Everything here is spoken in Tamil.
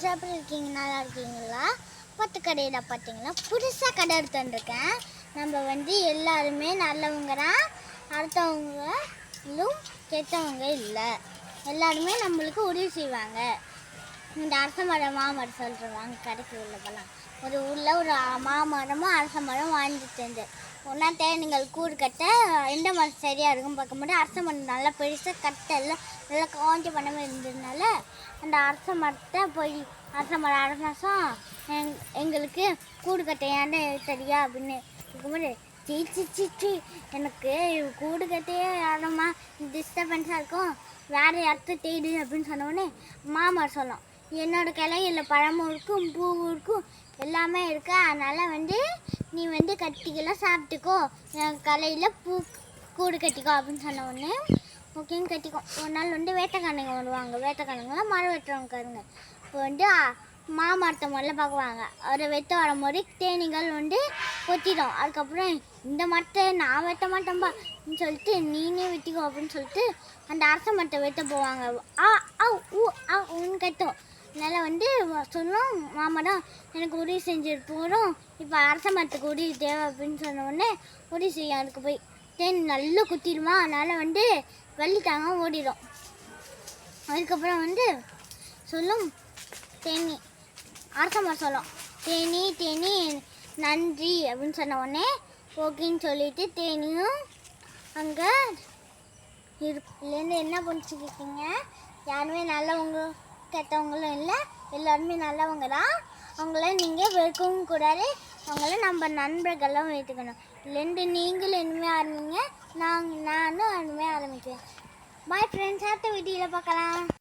ஃப்ரெண்ட்ஸ் எப்படி இருக்கீங்க நல்லா இருக்கீங்களா? பத்து கடையில் பார்த்தீங்கன்னா புதுசாக கடை எடுத்துருக்கேன் நம்ம வந்து எல்லாருமே நல்லவங்க தான். அடுத்தவங்களும் கெட்டவங்க இல்லை. எல்லாருமே நம்மளுக்கு உதவி செய்வாங்க. இந்த அரச மரம் மாமரம் சொல்கிறவாங்க கடைக்கு உள்ள போகலாம் ஒரு ஊரில் ஒரு மாமரமும் அரச மரம் வாழ்ந்துட்டு ஒன்றாம் ஒன்றா நீங்கள் கூடு கட்ட எந்த மரம் சரியாக இருக்கும் பார்க்கும்போது அரச மரம் நல்லா பெருசாக கட்ட எல்லாம் நல்லா காஞ்ச பண்ணாமல் இருந்ததுனால அந்த அரச மரத்தை போய் அரச மரம் அரசாசம் எங் எங்களுக்கு கூடு கட்ட ஏன்டா தெரியா அப்படின்னு இருக்கும்போது சீச்சி சீச்சி எனக்கு கூடு கட்டையே யாரம்மா டிஸ்டர்பன்ஸாக இருக்கும். வேறு இடத்த தேடு அப்படின்னு சொன்னோடனே மாமரம் சொல்லும் என்னோட கிளையில பழமும் இருக்கும் பூவும் இருக்கும் எல்லாமே இருக்கு. அதனால் வந்து நீ வந்து கட்டிக்கலாம் சாப்பிட்டுக்கோ. என் கலையில் பூ கூடு கட்டிக்கோ அப்படின்னு சொன்ன உடனே ஓகேன்னு கட்டிக்கோ. ஒரு நாள் வந்து வேட்டைக்காரங்க வருவாங்க. வேட்டைக்காரங்களாம் மரம் வெட்டுறவங்க இப்போ வந்து மாமரத்தை முதல்ல பார்க்குவாங்க. அதை வெட்ட வரும்போது தேனீகள் வந்து கொத்திடும் அதுக்கப்புறம் இந்த மரத்தை நான் வெட்ட மாட்டேன்பா அப்படின்னு சொல்லிட்டு நீனே வெட்டிக்கோ அப்படின்னு சொல்லிட்டு அந்த அரச மரத்தை வெட்ட போவாங்க. ஆ ஆ ஊ ஆ ஊன்னு கட்டும் அதனால் வந்து சொன்னோம் மாமடம் எனக்கு உதவி செஞ்சுட்டு போகிறோம் இப்போ அரச மரத்துக்கு உதவி தேவை அப்படின்னு சொன்ன உடனே உதவி செய்யும் அதுக்கு போய். தேன் நல்லா குத்திடுமா? அதனால் வந்து வள்ளித்தாங்க ஓடிடும். அதுக்கப்புறம் வந்து சொல்லும் தேனி. அரச மரம் சொல்லும் தேனி தேனி நன்றி அப்படின்னு சொன்ன உடனே ஓகேன்னு சொல்லிட்டு தேனியும் அங்கே இதுலேருந்து என்ன புரிஞ்சுக்கிட்டீங்க யாருமே நல்லவங்க கெட்டவங்களும் இல்லை. எல்லாருமே நல்லவங்க தான். அவங்கள நீங்கள் வெறுக்கவும் கூடாது. அவங்கள நம்ம நண்பர்களாக வைத்துக்கணும் ரெண்டு நீங்களும் இனிமே ஆரம்பிங்க நான் நானும் அனுமையாக ஆரம்பிக்கிறேன். பாய் ஃப்ரெண்ட்ஸ் அடுத்த வீடியோவில் பார்க்கலாம்.